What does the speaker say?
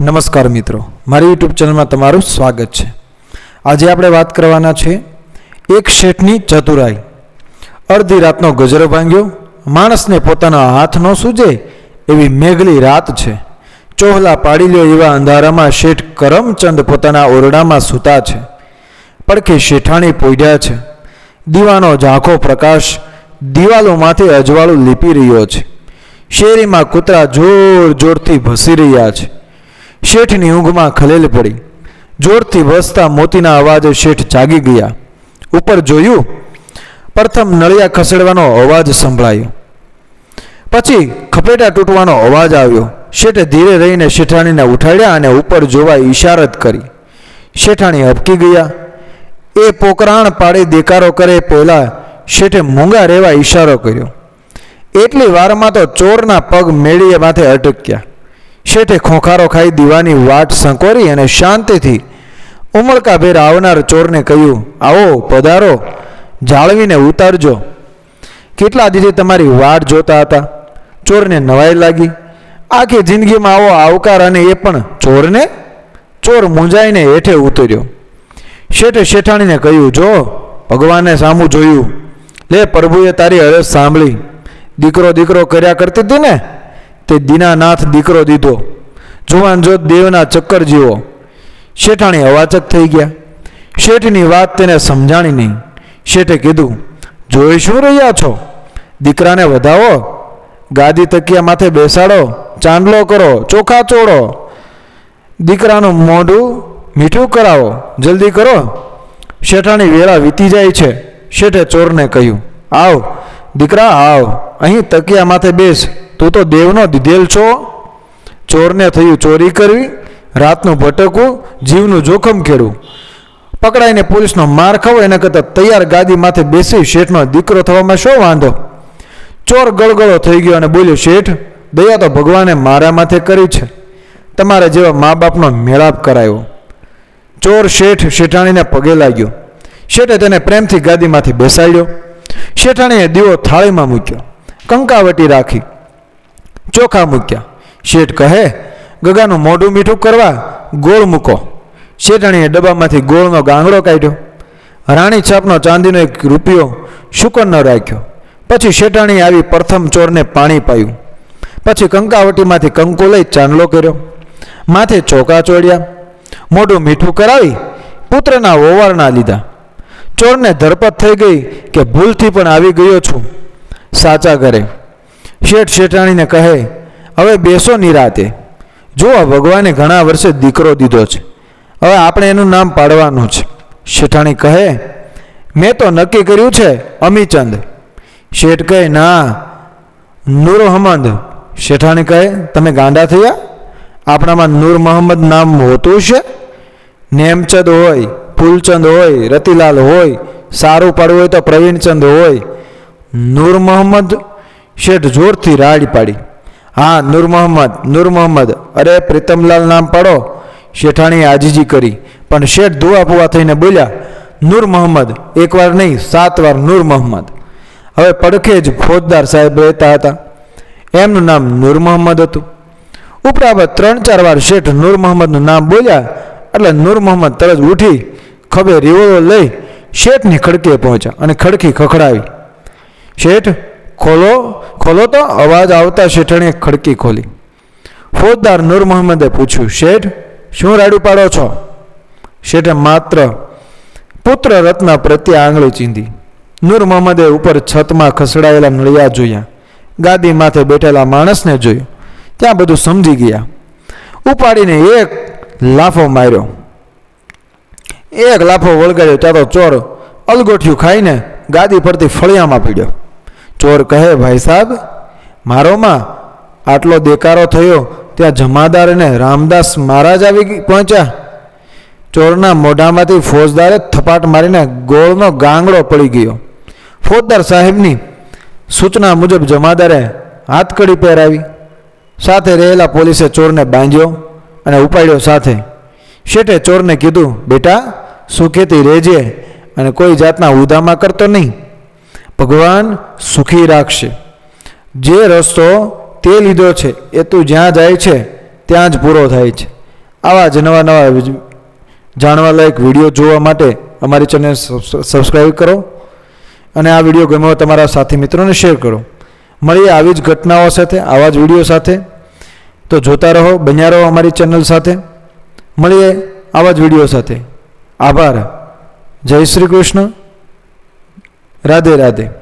નમસ્કાર મિત્રો. મારી યુટ્યુબ ચેનલમાં તમારું સ્વાગત છે. આજે આપણે વાત કરવાના છે એક શેઠની ચતુરાઈ. અડધી રાતનો ગજરો ભાંગ્યો. માણસને પોતાના હાથ ન સૂજે એવી મેઘલી રાત છે. ચોહલા પાડી લ્યો એવા અંધારામાં શેઠ કરમચંદ પોતાના ઓરડામાં સૂતા છે. પડખે શેઠાણી પોઈડ્યા છે. દીવાનો ઝાંખો પ્રકાશ દિવાલોમાંથી અજવાળું લીપી રહ્યો છે. શેરીમાં કૂતરા જોર જોરથી ભસી રહ્યા છે. શેઠની ઊંઘમાં ખલેલ પડી. જોરથી વસતા મોતીના અવાજે શેઠ જાગી ગયા. ઉપર જોયું, પ્રથમ નળિયા ખસેડવાનો અવાજ સંભળાયો. પછી ખપેટા તૂટવાનો અવાજ આવ્યો. શેઠે ધીરે રહીને શેઠાણીને ઉઠાડ્યા અને ઉપર જોવા ઈશારત કરી. શેઠાણી હબકી ગયા. એ પોકરાણ પાડી દેકારો કરે પહેલાં, શેઠે મૂંગા રહેવા ઈશારો કર્યો. એટલી વારમાં તો ચોરના પગ મેળીએ માથે અટક્યા. શેઠે ખોખારો ખાઈ દીવાની વાટ સંકોરી અને શાંતિથી ઉમળકાભેર આવનાર ચોરને કહ્યું, આવો, પધારો, જાળવીને ઉતારજો. કેટલા દિવસે તમારી વાટ જોતા હતા? ચોરને નવાઈ લાગી. આખી જિંદગીમાં આવો, આવકાર અને એ પણ. ચોરને? ચોર મૂંઝાઈને હેઠે ઉતર્યો. શેઠે શેઠાણીને કહ્યું, જો, ભગવાને સામું જોયું. લે પ્રભુએ તારી અરજ સાંભળી. દીકરો દીકરો કર્યા કરતી હતી ને? તે દીનાનાથ દીકરો દીધો. જુવાન જોત દેવના ચક્કર જીવો. શેઠાણી અવાચક થઈ ગયા. શેઠની વાત તેને સમજાણી નહીં. શેઠે કીધું, જોઈ શું રહ્યા છો? દીકરાને વધાવો. ગાદી તકિયા માથે બેસાડો. ચાંદલો કરો. ચોખા ચોળો. દીકરાનું મોઢું મીઠું કરાવો. જલ્દી કરો. શેઠાણી વેળા વીતી જાય છે. શેઠે ચોરને કહ્યું, આવ, દીકરા, આવ. અહીં તકિયા માથે બેસ. તું તો દેવનો દીધેલ છો. ચોરને થયું ચોરી કરવી, રાતનું ભટકવું, જીવનું જોખમ ખેડવું. પકડાઈને પોલીસનો માર ખાવો, એના કરતાં તૈયાર ગાદી માથે બેસી શેઠનો દીકરો થવામાં શું વાંધો? ચોર ગળગળો થઈ ગયો અને બોલ્યો, શેઠ, દયા તો ભગવાને મારા માથે કરી છે. તમારા જેવા મા બાપનો મેળાપ કરાયો. ચોર શેઠ શેઠાણીને પગે લાગ્યો. શેઠે તેને પ્રેમથી ગાદીમાંથી બેસાડ્યો. શેઠાણીએ દીવો થાળીમાં મૂક્યો. કંકાવટી રાખી. ચોખા મૂક્યા. શેઠ કહે, ગગાનું મોઢું મીઠું કરવા ગોળ મૂકો. શેઠાણીએ ડબ્બામાંથી ગોળનો ગાંગડો કાઢ્યો. રાણી છાપનો ચાંદીનો એક રૂપિયો શુકન રાખ્યો. પછી શેઠાણીએ આવી પ્રથમ ચોરને પાણી પાયું. પછી કંકાવટીમાંથી કંકુ લઈ ચાંદલો કર્યો. માથે ચોકા ચોડ્યા. મોઢું મીઠું કરાવી પુત્રના ઓવારણા લીધા. ચોરને ધરપત થઈ ગઈ કે ભૂલથી પણ આવી ગયો છું. સાચા ઘરે શેઠ શેઠાણીને કહે, હવે બેસો નિરાતે. જુઓ ભગવાને ઘણા વર્ષે દીકરો દીધો છે. હવે આપણે એનું નામ પાડવાનું છે. શેઠાણી કહે, મેં તો નક્કી કર્યું છે, અમીચંદ. શેઠ કહે, ના નૂર અહમદ શેઠાણી કહે, તમે ગાંડા થયા? આપણામાં નૂર મોહમ્મદ નામ હોતું છે? નેમચંદ હોય, ફૂલચંદ હોય, રતિલાલ હોય, સારું પાડવું હોય તો પ્રવીણચંદ હોય. નૂર મોહમ્મદ શેઠ જોરથી રાડ પાડી. હા, નૂર મોહમ્મદ નૂર મોહમ્મદ, અરે પ્રીતમલાલ નામ પાડો. શેઠાણીએ આજીજી કરી. પણ શેઠ ધુઆ પુઆ થઈને બોલ્યા, નૂર મોહમ્મદ, એકવાર નહીં, સાત વાર નૂર મોહમ્મદ. હવે પડખે જ ફોજદાર સાહેબ રહેતા હતા. એમનું નામ નૂર મોહમ્મદ હતું. ઉપરાબર ત્રણ ચાર વાર શેઠ નૂર મોહમ્મદનું નામ બોલ્યા, એટલે નૂર મોહમ્મદ તરત ઉઠી, ખભે રીવોળો લઈ શેઠની ખડકે પહોંચ્યા અને ખડકી ખખડાવી. શેઠ ખોલો ખોલો તો અવાજ આવતા શેઠાણીએ ખડકી ખોલી. ફોજદાર નૂર મોહમ્મદે પૂછ્યું, શેઠ, શું રાડું પાડો છો? શેઠે માત્ર પુત્ર રત્ન પ્રત્યે આંગળી ચીંધી. નૂર મોહમ્મદે ઉપર છતમાં ખસડાયેલા નળિયા જોયા. ગાદી માથે બેઠેલા માણસને જોયું. ત્યાં બધું સમજી ગયા. ઉપાડીને એક લાફો માર્યો. એક લાફો વળગાડ્યો, ત્યાં તો ચોર અલગોઠિયું ખાઈને ગાદી પરથી ફળિયામાં પીડ્યો. ચોર કહે, ભાઈ સાહેબ, મારોમાં આટલો દેકારો થયો, ત્યાં જમાદાર અને રામદાસ મહારાજ આવી પહોંચ્યા. ચોરના મોઢામાંથી ફોજદારે થપાટ મારીને ગોળનો ગાંગડો પડી ગયો. ફોજદાર સાહેબની સૂચના મુજબ જમાદારે હાથકડી પહેરાવી, સાથે રહેલા પોલીસે ચોરને બાંધ્યો અને ઉપાડ્યો સાથે. શેઠે ચોરને કીધું, બેટા, સુખેથી રહેજે અને કોઈ જાતના ઉધામાં કરતો નહીં. ભગવાન સુખી રાખશે. જે રસ્તો તે લીધો છે, એ તું જ્યાં જાય છે, ત્યાં જ પૂરો થાય છે. આવા જ નવા નવા જાણવા જાણવાલાયક વીડિયો જોવા માટે અમારી ચેનલ સબસ્ક્રાઈબ કરો અને આ વીડિયો ગમ્યો તમારા સાથી મિત્રોને શેર કરો. મળીએ આવી જ ઘટનાઓ સાથે, આવા જ વીડિયો સાથે. તો જોતા રહો, બન્યા રહો અમારી ચેનલ સાથે. મળીએ આવા જ વીડિયો સાથે. આભાર. જય શ્રી કૃષ્ણ. રાધે રાધે.